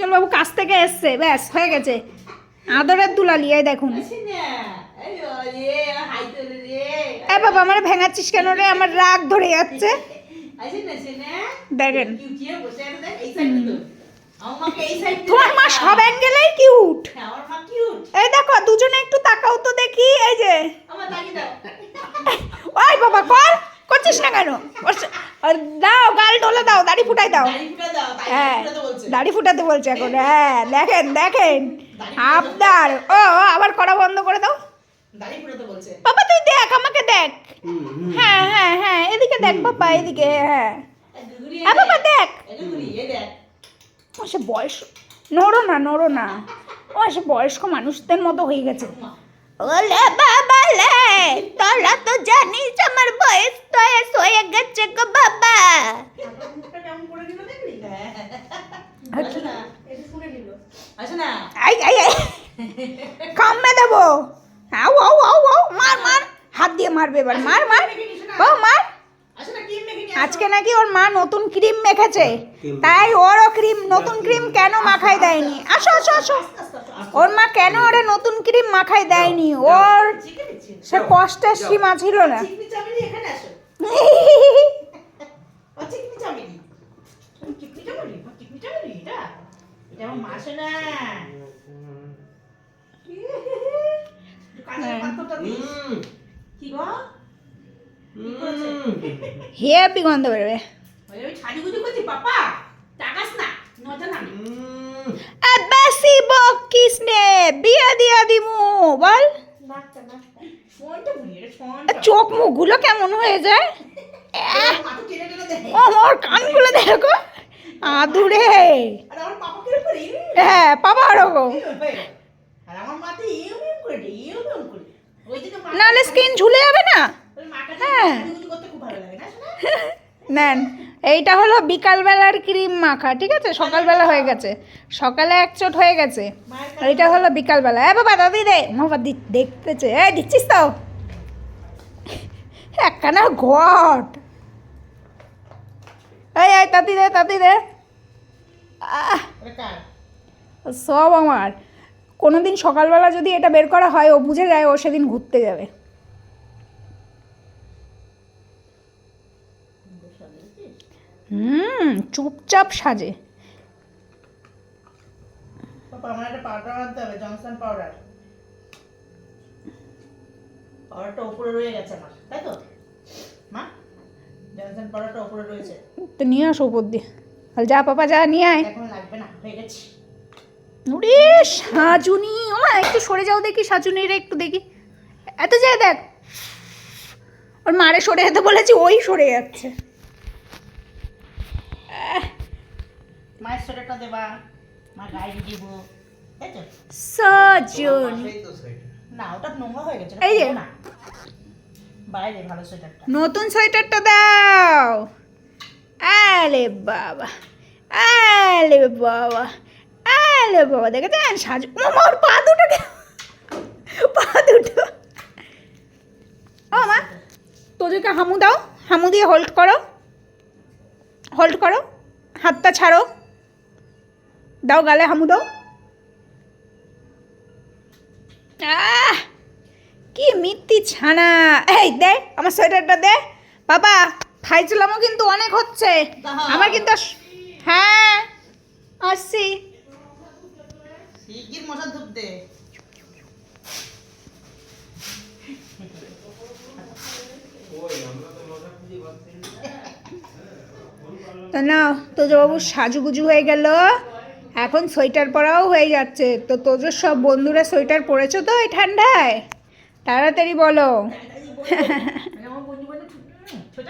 উজ্জ্বল বাবু কাছ থেকে এসছে ব্যাস হয়ে গেছে। আদরের দুলালি এই দেখুন। এ বাবা আমার ভেঙাচ্ছিস কেন রে? আমার রাগ ধরে যাচ্ছে। দেখেন। তোমার মা সব অ্যাঙ্গেলেই কিউট এই দেখো দুজনে একটু তাকাও তো দেখি এই যে ওই বাবা কর করছিস না কেন ওর- ওর দাও গাল ঢোলে দাও দাড়ি ফুটাই দাও। হ্যাঁ দাড়ি ফুটাতে বলছে এখন হ্যাঁ দেখেন দেখেন আবদার। ও ও, আবার করা বন্ধ করে দাও। বাবা তুই দেখ আমাকে দেখ। হ্যাঁ হ্যাঁ হ্যাঁ এদিকে দেখ বাবা এদিকে হ্যাঁ। হ্যাঁ বাবা দেখ। ও সে বয়স নড়ো না নড়ো না। ও সে বয়স্ক মানুষদের মতো হয়ে গেছে। ওলে বাবা লে তোরা তো জানিস আমার বয়স টয়স হয়ে গেছে গো বাবা। কামড়ে দেবো। আউ আউ আউ আউ মার মার। হাত দিয়ে মারবে এবার। মার মার। ও মার। আজকে নাকি ওর মা নতুন ক্রিম মেখেছে। তাই ওরও ক্রিম নতুন ক্রিম কেন মাখাই দেয়নি? আসো আসো আসো ওর মা কেন ওরে নতুন ক্রিম মাখায় দেয়নি? ওর সে কষ্টের সীমা ছিল না। গো? হেপি গন্ধ বেরোবে। আমি সাজুগুজু করছি পাপা। টাকাস না নটা না বেশি বকিস নে বিয়ে দিয়া দিমু বল। চোখ মুখগুলো কেমন হয়ে যায়? ও আমার কানগুলো দেখো আদুরে। পাপা হ্যাঁ পাবা ওরকম। নাহলে স্কিন ঝুলে যাবে না? হ্যাঁ। নেন। এইটা হলো বিকালবেলার ক্রিম মাখা ঠিক আছে? সকালবেলা হয়ে গেছে। সকালে এক চোট হয়ে গেছে। এইটা হলো বিকালবেলা। এ বাবা দাদি দে বাবা দেখতেছে। এ দিচ্ছিস তো? একখানা ঘট। এই এই তাতি দে তাতি দে সব আমার। কোনোদিন সকালবেলা যদি এটা বের করা হয় ও বুঝে যায় ও সেদিন ঘুরতে যাবে। হুম চুপচাপ সাজে। পাপা আমার একটা পাউডার আনতে হবে জনসন পাউডার। পাউডারটা উপরে রয়ে গেছে আমার তাই তো? মা জনসন পাউডারটা উপরে রয়েছে। তো নিয়ে আসো উপর দিয়ে। আর যা পাপা যা নিয়ে আয়। এখন লাগবে না হয়ে গেছে। ওরে সাজুনি। একটু সরে যাও দেখি সাজুনি রে একটু দেখি। এত যায় দেখ। ওর মারে সরে যেতে বলেছি ওই সরে যাচ্ছে। মায়ের সোয়েটারটা দেবা মা গায়ে দিব তাই না ওটা নোংরা হয়ে গেছে এই যে। না। বাইরে ভালো সোয়েটারটা। নতুন সোয়েটারটা দাও। আলে বাবা আলে বাবা আলে বাবা দেখেছেন? সাজু মামা ওর পা দুটো কে- পা দুটো। ও মা তোদেরকে হামু দাও হামু দিয়ে হোল্ড করো। হোল্ড করো হাতটা ছাড়ো। দাও গালে হামু দাও। কি মিত্তি ছানা। এই দে আমার সোয়েটারটা দে। বাবা ফাইজলামও কিন্তু অনেক হচ্ছে। আমার কিন্তু হ্যাঁ আসছি। ধূপ দে। তো না তোজবাবু সাজুগুজু হয়ে গেল। এখন সোয়েটার পরাও হয়ে যাচ্ছে। তো তোদের সব বন্ধুরা সোয়েটার পরেছো তো এই ঠান্ডায়? তাড়াতাড়ি বলো।